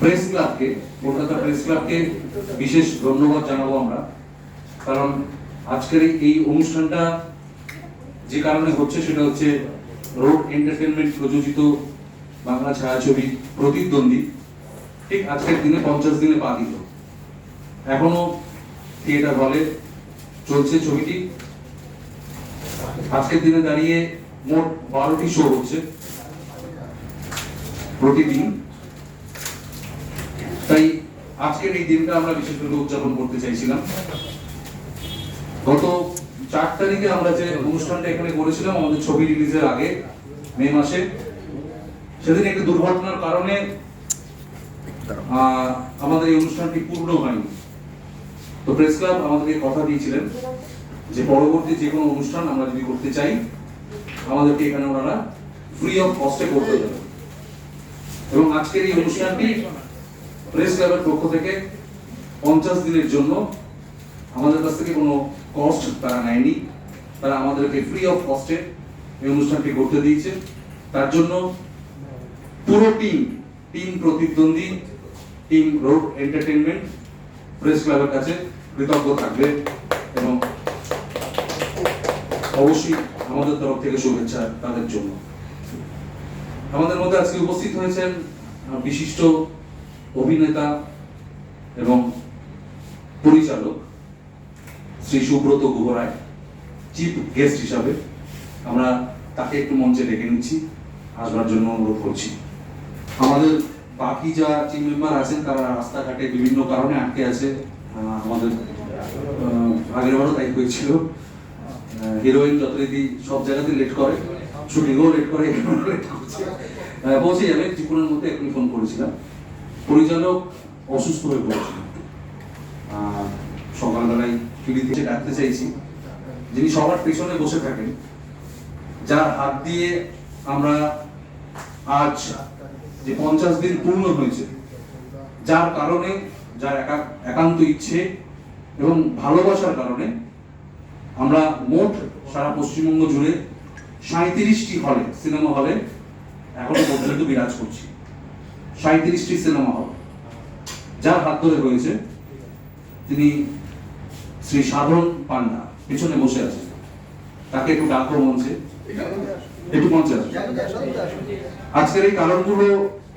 Press ক্লাবকে Kolkata press ক্লাবকে বিশেষ ধন্যবাদ জানাব আমরা। কারণ আজকের এই- অনুষ্ঠানটা যে কারণে হচ্ছে সেটা হচ্ছে রোড এন্টারটেনমেন্ট প্রযোজিত বাংলা ছায়াছবি প্রতিদ্বন্দ্বী। ঠিক আজকের দিনে পঞ্চাশ দিনে পা দিল এখনও থিয়েটার হলে চলছে ছবিটি। আজকের দিনে দাঁড়িয়ে মোট বারোটি শো হচ্ছে প্রতিদিন। তাই আজকের এই দিনটা আমরা বিশেষভাবে উদযাপন করতে চাইছিলাম। গত চার তারিখে আমরা যে অনুষ্ঠানটা এখানে করেছিলাম, আমাদের ছবি রিলিজের আগে, মে মাসে, সেদিন একটি দুর্ঘটনার কারণে আমাদের এই অনুষ্ঠানটি পূর্ণ হয়নি। তো প্রেস ক্লাব আমাদেরকে কথা দিয়েছিলেন যে পরবর্তী যে কোনো অনুষ্ঠান আমরা যদি করতে চাই, আমাদেরকে এখানে ওনারা ফ্রি অফ কস্টে করতে দেবেন। এবং আজকের এই অনুষ্ঠানটি প্রেস ক্লাবের পক্ষ থেকে পঞ্চাশ দিনের জন্য আমাদের কাছ থেকে কোনো কস্ট তারা নেয়নি। তারা আমাদেরকে ফ্রি অফ কস্টে এই অনুষ্ঠানটি করতে দিয়েছে। তার জন্য পুরো টিম টিম প্রতিদ্বন্দ্বী টিম রোড এন্টারটেনমেন্ট প্রেস ক্লাবের কাছে কৃতজ্ঞ থাকবে এবং অবশ্যই আমাদের তরফ থেকে শুভেচ্ছা তাদের জন্য। আমাদের মধ্যে আজকে উপস্থিত হয়েছেন বিশিষ্ট অভিনেতা এবং পরিচালক শ্রী সুব্রত গুহরায় চিফ গেস্ট হিসাবে আমরা তাকে একটু মঞ্চে ডেকে নিচ্ছি, আসবার জন্য অনুরোধ করছি। আমাদের বাকি যা টিম মেম্বার আছেন, তারা রাস্তাঘাটে বিভিন্ন কারণে আটকে আছে। আমাদের আগের বারও তাই হয়েছিল। হিরোইন যথারীতি সব জায়গাতে লেট করে। শুটিংও লেট করে লেট করছে পৌঁছে যাবে, ত্রিপুরার মধ্যে এখনই ফোন করেছিলাম। পরিচালক অসুস্থ হয়ে পড়েছিল। সকালবেলায় টিভিতে ডাকতে চাইছি। যিনি সবার পেছনে বসে থাকেন, যার হাত দিয়ে আমরা আজ যে পঞ্চাশ দিন পূর্ণ হয়েছে, যার কারণে, যার একা- একান্ত ইচ্ছে এবং ভালোবাসার কারণে আমরা মোট সারা পশ্চিমবঙ্গ জুড়ে সাঁত্রিশটি হলে, সিনেমা হলে এখনও পর্যন্ত বিরাজ করছি। সাঁত্রিশটি সিনেমা হল। যার হাত ধরে হয়েছে তিনি শ্রী সাধন পান্ডা, পিছনে বসে আছেন তাকে একটু ডাকো মঞ্চে। একটু মঞ্চে আজকের এই কারণগুলো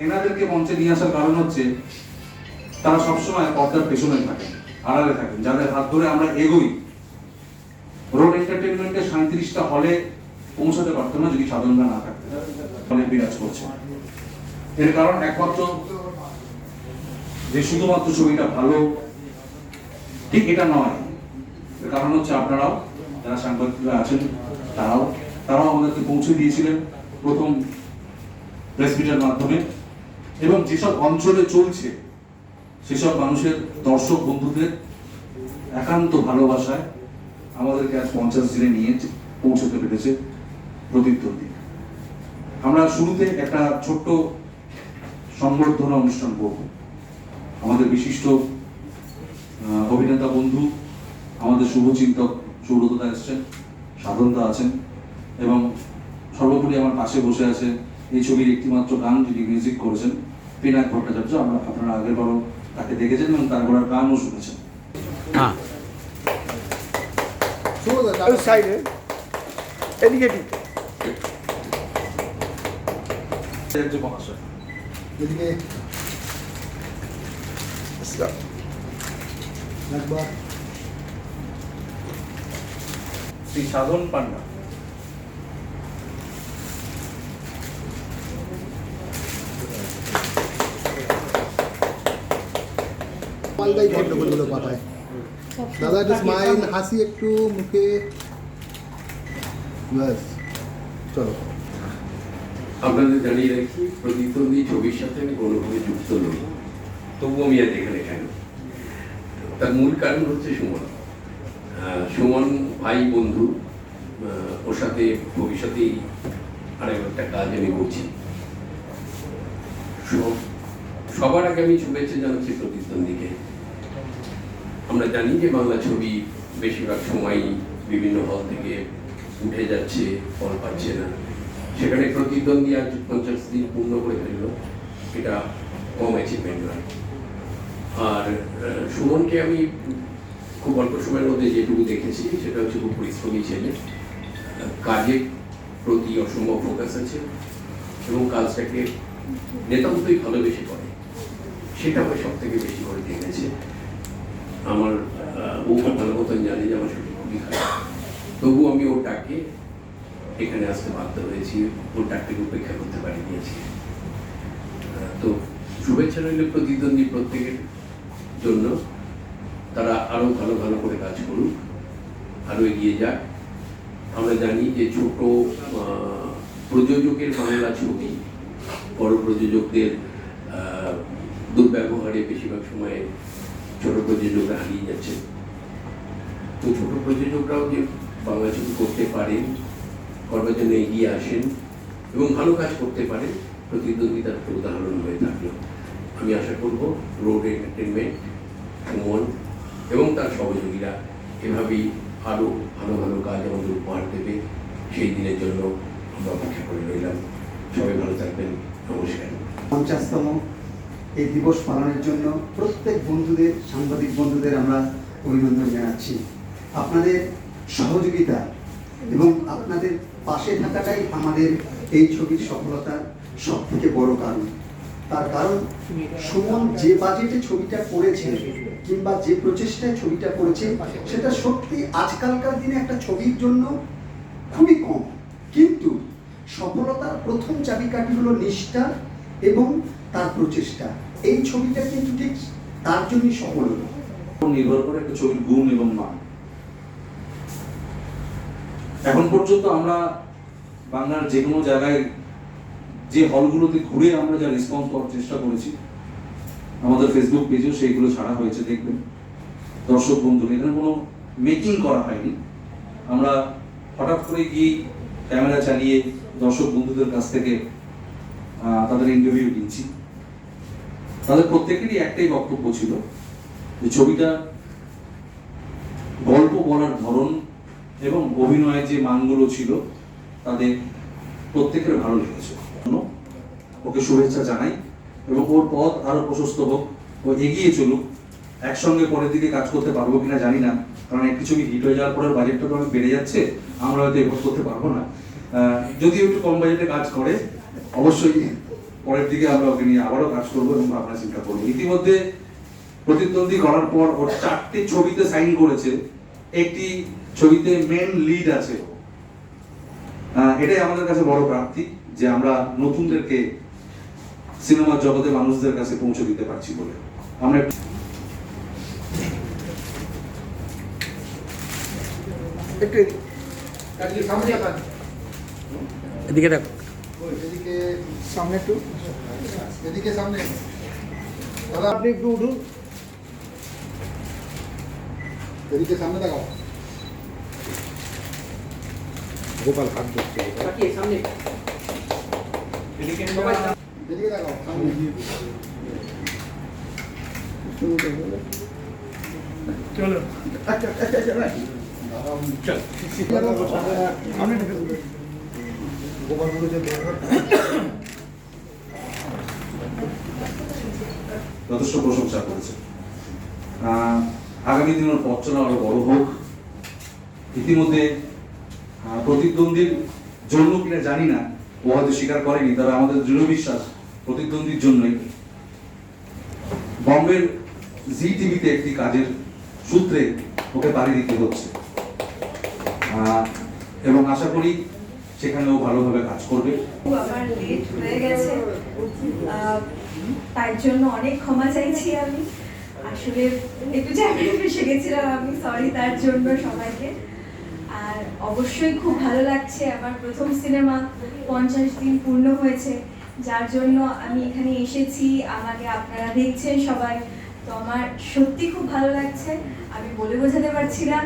এনাদেরকে মঞ্চে নিয়ে আসার কারণ হচ্ছে তারা সবসময় পর্দার পেছনে থাকেন, আড়ালে থাকেন। যাদের হাত ধরে আমরা এগোই রোড এন্টারটেনমেন্টের সাঁত্রিশটা হলে পৌঁছাতে পারতো না যদি সাধনরা না থাকতো বিরাজ করছে। এর কারণ একমাত্র যে শুধুমাত্র ছবিটা ভালো, ঠিক এটা নয়, এর কারণ হচ্ছে আপনারাও, যারা সাংবাদিকরা আছেন, তারাও তারাও আমাদেরকে পৌঁছে দিয়েছিলেন প্রথম প্রেস মিটের মাধ্যমে। এবং যেসব অঞ্চলে চলছে, সেসব মানুষের দর্শক বন্ধুদের একান্ত ভালোবাসায় আমাদেরকে আজ পঞ্চাশ দিনে নিয়ে পৌঁছতে পেরেছে প্রতিদ্বন্দ্বী আমরা শুরুতে একটা ছোট্ট সংবর্ধনা অনুষ্ঠান করব। আমাদের বিশিষ্ট অভিনেতা বন্ধু আমাদের শুভচিন্তক সৌরদা এসছেন সাধনদা আছেন এবং সর্বোপরি আমার পাশে বসে আছে এই ছবির একটিমাত্র গান যিনি মিউজিক করেছেন পিনাক ভট্টাচার্য। আমরা আপনারা আগের বারও তাকে দেখেছেন এবং তার গলার গানও শুনেছেন। হ্যাঁ। সাইডে এদিকে মহাশয়। এদিকে Start. একবার শ্রী সাধন পান্ডা পাল্টাই গন্ডগোলগুলো পাঠায় দাদা একটু স্মাইল হাসি একটু মুখে ব্যাস চলো আপনাদের জানিয়ে রাখি প্রতিদ্বন্দ্বী ছবির সাথে আমি কোনোভাবে যুক্ত নই। তবু আমি আজ এখানে কেন তার মূল কারণ হচ্ছে সুমন। সুমন ভাই, বন্ধু ওর সাথে ভবিষ্যতেই আরেক একটা কাজ আমি করছি। সব- সবার আগে আমি শুভেচ্ছা জানাচ্ছি প্রতিদ্বন্দ্বীকে আমরা জানি যে বাংলা ছবি বেশিরভাগ সময়ই বিভিন্ন হল থেকে উঠে যাচ্ছে, ফল পাচ্ছে না। সেখানে প্রতিদ্বন্দ্বী আজ পঞ্চাশ দিন পূর্ণ করে ফেলল, এটা কম অ্যাচিভমেন্ট হয় আর সুমনকে আমি খুব অল্প সময়ের মধ্যে যেটুকু দেখেছি, সেটা হচ্ছে খুব পরিশ্রমী ছেলে। কাজের প্রতি অসম্ভব ফোকাস আছে এবং কাজটাকে নেতামতোই ভালোবেসে করে। সেটা আমার সব থেকে বেশি করে দেখেছে। আমার ও ভালো মতন জানে যে আমার শরীর খুবই খারাপ। তবু আমি ওর ডাকে এখানে আসতে বাধ্য হয়েছি ওর ডাকটাকে উপেক্ষা করতে পারি নিয়েছি তো শুভেচ্ছা রইল প্রতিদ্বন্দ্বী প্রত্যেকের জন্য। তারা আরও ভালো ভালো করে কাজ করুক, আরও এগিয়ে যাক। আমরা জানি যে ছোট প্রযোজকের বাংলা ছবি, বড় প্রযোজকদের দুর্ব্যবহারে বেশিরভাগ সময় ছোট প্রযোজকরা হারিয়ে যাচ্ছে। তো ছোট প্রযোজকরাও যে বাংলা ছবি করতে পারেন করবার জন্য এগিয়ে আসেন এবং ভালো কাজ করতে পারেন, প্রতিদ্বন্দ্বিতার একটা উদাহরণ হয়ে থাকল। আমি আশা করব রোড এন্টারটেনমেন্ট সুমন এবং তার সহযোগীরা এভাবেই আরও ভালো ভালো কাজ আমাদের উপহার দেবে। সেই দিনের জন্য আমরা অপেক্ষা করে রইলাম। সবাই ভালো থাকবেন। নমস্কার। পঞ্চাশতম এই দিবস পালনের জন্য প্রত্যেক বন্ধুদের, সাংবাদিক বন্ধুদের আমরা অভিনন্দন জানাচ্ছি। আপনাদের সহযোগিতা এবং আপনাদের পাশে থাকাটাই আমাদের এই ছবির সফলতার সব থেকে বড় কারণ। তার কারণ, সুমন যে বাজেটে ছবিটা করেছে কিংবা যে প্রচেষ্টায় ছবিটা করেছে, সেটা সত্যি আজকালকার দিনে একটা ছবির জন্য খুবই কম। কিন্তু সফলতার প্রথম চাবিকাঠি হলো নিষ্ঠা এবং তার প্রচেষ্টা। এই ছবিটা কিন্তু ঠিক তার জন্যই সফল নির্ভর করে একটা ছবির গুণ এবং মান। এখন পর্যন্ত আমরা বাংলার যে কোনো জায়গায় যে হলগুলোতে ঘুরে আমরা যা রেসপন্স করার চেষ্টা করেছি, আমাদের ফেসবুক পেজেও সেইগুলো ছাড়া হয়েছে, দেখবেন। দর্শক বন্ধু এখানে কোনো মেকিং করা হয়নি। আমরা হঠাৎ করে গিয়ে ক্যামেরা চালিয়ে দর্শক বন্ধুদের কাছ থেকে তাদের ইন্টারভিউ নিচ্ছি। তাদের প্রত্যেকেরই একটাই বক্তব্য ছিল যে ছবিটা গল্প বলার ধরন এবং অভিনয়ের যে মানগুলো ছিল তাদের প্রত্যেকের ভালো লেগেছে। ওকে শুভেচ্ছা জানাই এবং ওর পথ আরও প্রশস্ত হোক, ও এগিয়ে চলুক। একসঙ্গে পরের দিকে কাজ করতে পারব কিনা জানি না, কারণ একটি ছবি হিট হয়ে যাওয়ার পরে বাজেটটা তো অনেক বেড়ে যাচ্ছে, আমরা হয়তো এফোর্ট করতে পারব না। যদি একটু কম বাজেটে কাজ করে, অবশ্যই পরের দিকে আমরা ওকে নিয়ে আবারও কাজ করব এবং ভাবনা চিন্তা করব। ইতিমধ্যে প্রতিদ্বন্দ্বী করার পর ওর চারটি ছবিতে সাইন করেছে, একটি ছবিতে মেন লিড আছে। এটাই আমাদের কাছে বড় প্রাপ্তি যে আমরা নতুনদেরকে সিনেমার জগতে মানুষদের কাছে পৌঁছে দিতে পারছি বলে। আমরা একটু- একটু এদিকে। দেখো। এদিকে সামনে একটু। এদিকে সামনে। দাদা আপনি একটু উঠুন। এদিকে সামনে দেখাও গোপাল হাত ধরছে চলো। আচ্ছা আচ্ছা আচ্ছা। গোপাল যথেষ্ট প্রশংসা করেছে আহ, আগামী দিনের পথ চলা আরও বড় হোক। ইতিমধ্যে প্রতিদ্বন্দ্বীর জন্য কিনা জানি না, ও হয়তো স্বীকার করেনি, তবে আমাদের দৃঢ় বিশ্বাস প্রতিদ্বন্দ্বীর জন্যই। বম্বের জি টিভিতে একটি কাজের সূত্রে ওকে পাড়ি দিতে হচ্ছে। এবং আশা করি সেখানেও ভালোভাবে কাজ করবে। আমার লেট হয়ে গেছে। তার জন্য অনেক ক্ষমা চাইছি আমি। আসলে একটু ফেসে গেছিলাম আমি সরি তার জন্য সবাইকে। আর অবশ্যই খুব ভালো লাগছে। আমার প্রথম সিনেমা পঞ্চাশ দিন পূর্ণ হয়েছে। যার জন্য আমি এখানে এসেছি, আমাকে আপনারা দেখছেন সবাই। তো আমার সত্যি খুব ভালো লাগছে, আমি বলে বোঝাতে পারছি না।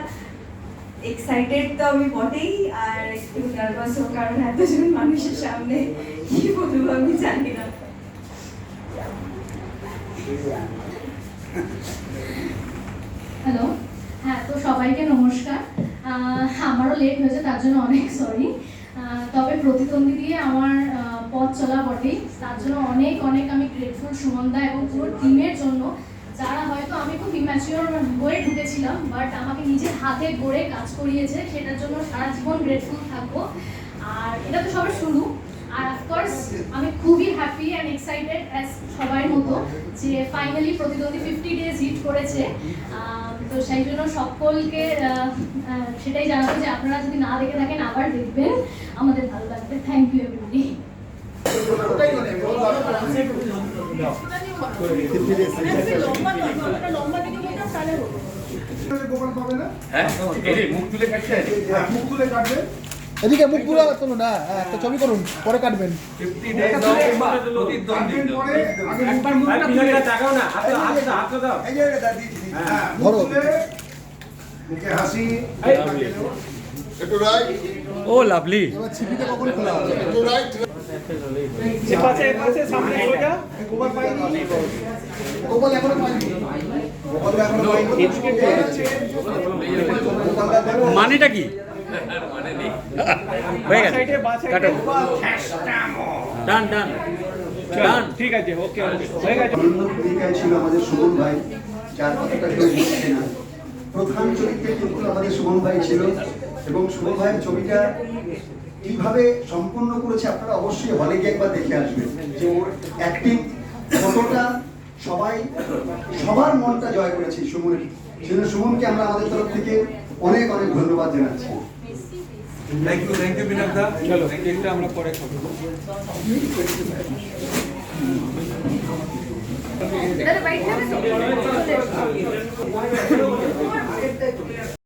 এক্সাইটেড তো আমি বটেই, আর একটু নার্ভাসও কারণ এতজন মানুষের সামনে কি বলব আমি জানি না। হ্যালো হ্যাঁ তো সবাইকে নমস্কার। আমারও লেট হয়েছে, তার জন্য অনেক সরি তবে প্রতিদ্বন্দ্বী দিয়ে আমার পথ চলা বটেই। তার জন্য অনেক অনেক আমি গ্রেটফুল সুমনদা এবং পুরো টিমের জন্য। যারা হয়তো আমি খুব ইম্যাচিওর হয়ে ঢুকেছিলাম বাট আমাকে নিজের হাতে গড়ে কাজ করিয়েছে, সেটার জন্য সারা জীবন গ্রেটফুল থাকব। আর এটা তো সবার শুরু। আর অফকোর্স আমি খুবই হ্যাপি অ্যান্ড এক্সাইটেড অ্যাজ সবার মতো যে ফাইনালি প্রতিদ্বন্দ্বী ফিফটি ডেজ হিট করেছে। তো সেই জন্য সকলকে সেটাই জানাব যে আপনারা যদি না দেখে থাকেন আবার দেখবেন আমাদের ভালো লাগবে থ্যাংক ইউ এভরিবডি গোপাল পাবে না হ্যাঁ এই মুখ তুলে কাটছে হ্যাঁ, মুখ তুলে কাটবে এদিকে মুখ পুরো না হ্যাঁ একটা ছবি করুন পরে কাটবেন হ্যাঁ, মানেটা কি মানে হয়ে ডান ডান ডান ঠিক আছে ওকে হয়ে গেছে ছিল আমাদের ভাই যার কথাটা কেউ বলছে না। প্রধান চরিত্রে কিন্তু আমাদের সুমন ভাই ছিল এবং সুমন ভাইয়ের ছবিটা কীভাবে সম্পন্ন করেছে আপনারা অবশ্যই হলে গিয়ে একবার দেখে আসবেন যে ওর অ্যাক্টিং কতটা সবাই সবার মনটা জয় করেছে সুমনের। সেজন্য সুমনকে আমরা আমাদের তরফ থেকে অনেক অনেক ধন্যবাদ জানাচ্ছি। থ্যাংক ইউ থ্যাংক ইউ বিনাক দা চলো কেকটা আমরা পরে খাব দাদা বাইক যাবে তো? চলে এসো।